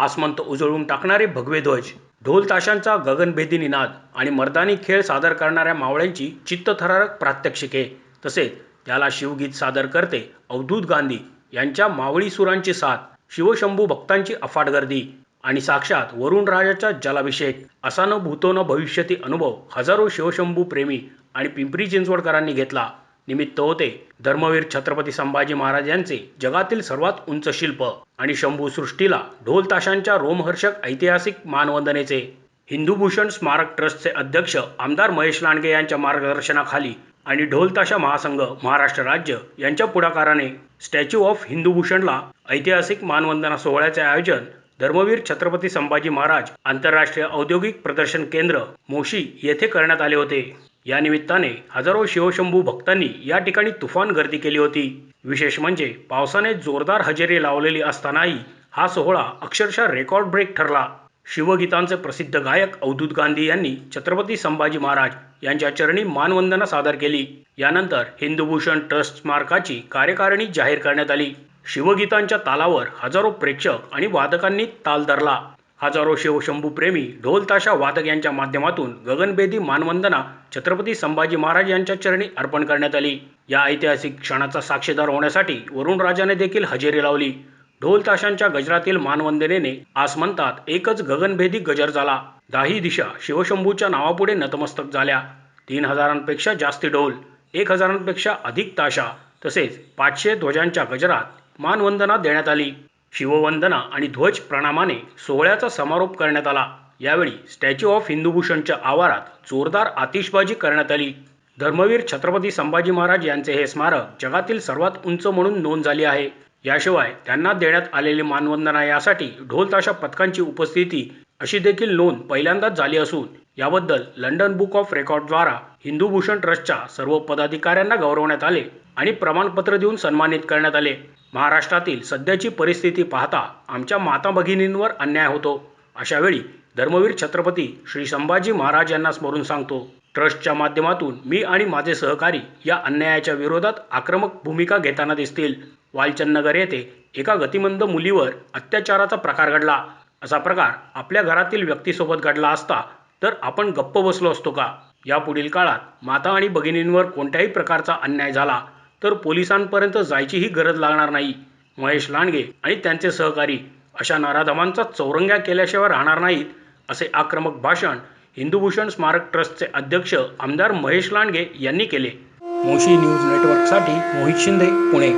आसमंत उजळून टाकणारे भगवे ध्वज ढोल ताशांचा गगनभेदी निनाद आणि मर्दानी खेळ सादर करणाऱ्या मावळ्यांची चित्तथरारक प्रात्यक्षिके. तसेच त्याला शिवगीत सादर करते अवधूत गांधी यांच्या मावळी सुरांची साथ शिवशंभू भक्तांची अफाट गर्दी आणि साक्षात वरुणराजाचा जलाभिषेक असा न भूतो न भविष्यती अनुभव हजारो शिवशंभू प्रेमी आणि पिंपरी चिंचवडकरांनी घेतला. निमित्त होते. धर्मवीर छत्रपती संभाजी महाराज यांचे जगातील सर्वात उंच शिल्प आणि शंभू सृष्टीला ढोल ताशांच्या रोमहर्षक ऐतिहासिक मानवंदनेचे. हिंदूभूषण स्मारक ट्रस्टचे अध्यक्ष आमदार महेश लांडगे यांच्या मार्गदर्शनाखाली आणि ढोलताशा महासंघ महाराष्ट्र राज्य यांच्या पुढाकाराने स्टॅच्यू ऑफ हिंदूभूषणला ऐतिहासिक मानवंदना सोहळ्याचे आयोजन धर्मवीर छत्रपती संभाजी महाराज आंतरराष्ट्रीय औद्योगिक प्रदर्शन केंद्र मोशी येथे करण्यात आले होते. या निमित्ताने हजारो शिवशंभू भक्तांनी या ठिकाणी तुफान गर्दी केली होती. विशेष म्हणजे पावसाने जोरदार हजेरी लावलेली असतानाही हा सोहळा अक्षरशः रेकॉर्ड ब्रेक ठरला. शिवगीतांचे प्रसिद्ध गायक अवधूत गांधी यांनी छत्रपती संभाजी महाराज यांच्या चरणी मानवंदना सादर केली. यानंतर हिंदूभूषण ट्रस्ट स्मारकाची कार्यकारिणी जाहीर करण्यात आली. शिवगीतांच्या तालावर हजारो प्रेक्षक आणि वादकांनी ताल धरला. हजारो शिवशंभू प्रेमी ढोल ताशा वादक यांच्या माध्यमातून गगनभेदी मानवंदना छत्रपती संभाजी महाराज यांच्या चरणी अर्पण करण्यात आली. या ऐतिहासिक क्षणाचा साक्षीदार होण्यासाठी वरुण राजाने देखील हजेरी लावली. ढोल ताशांच्या गजरातील मानवंदनेने आस म्हणतात एकच गगनभेदी गजर झाला. दाही दिशा शिवशंभूच्या नावापुढे नतमस्तक झाल्या. तीन हजारांपेक्षा जास्ती ढोल एक हजारांपेक्षा अधिक ताशा तसेच पाचशे ध्वजांच्या गजरात मानवंदना देण्यात आली. शिववंदना आणि ध्वज प्रणामाने सोहळ्याचा समारोप करण्यात आला. यावेळी स्टॅच्यू ऑफ हिंदूभूषणच्या आवारात जोरदार आतिषबाजी करण्यात आली. धर्मवीर छत्रपती संभाजी महाराज यांचे हे स्मारक जगातील सर्वात उंच म्हणून नोंद झाली आहे. याशिवाय त्यांना देण्यात आलेली मानवंदना यासाठी ढोल ताशा पथकांची उपस्थिती अशी देखील नोंद पहिल्यांदाच झाली असून याबद्दल लंडन बुक ऑफ रेकॉर्डद्वारा हिंदू भूषण ट्रस्टच्या सर्व पदाधिकाऱ्यांना गौरवण्यात आले आणि प्रमाणपत्र देऊन सन्मानित करण्यात आले. महाराष्ट्रातील सध्याची परिस्थिती पाहता आमच्या माता भगिनींवर अन्याय होतो. अशावेळी धर्मवीर छत्रपती श्री संभाजी महाराज यांना स्मरून सांगतो. ट्रस्टच्या माध्यमातून मी आणि माझे सहकारी या अन्यायाच्या विरोधात आक्रमक भूमिका घेताना दिसतील. वालचंदनगर येथे एका गतिमंद मुलीवर अत्याचाराचा प्रकार घडला. असा प्रकार आपल्या घरातील व्यक्तीसोबत घडला असता तर आपण गप्प बसलो असतो का? यापुढील काळात माता आणि भगिनींवर कोणत्याही प्रकारचा अन्याय झाला. तर पोलिसांपर्यंत जायचीही गरज लागणार नाही. महेश लांडगे आणि त्यांचे सहकारी अशा नराधमांचा चौरंग्या केल्याशिवाय राहणार नाहीत असे आक्रमक भाषण हिंदूभूषण स्मारक ट्रस्टचे अध्यक्ष आमदार महेश लांडगे यांनी केले. मोशी न्यूज नेटवर्कसाठी मोहित शिंदे पुणे.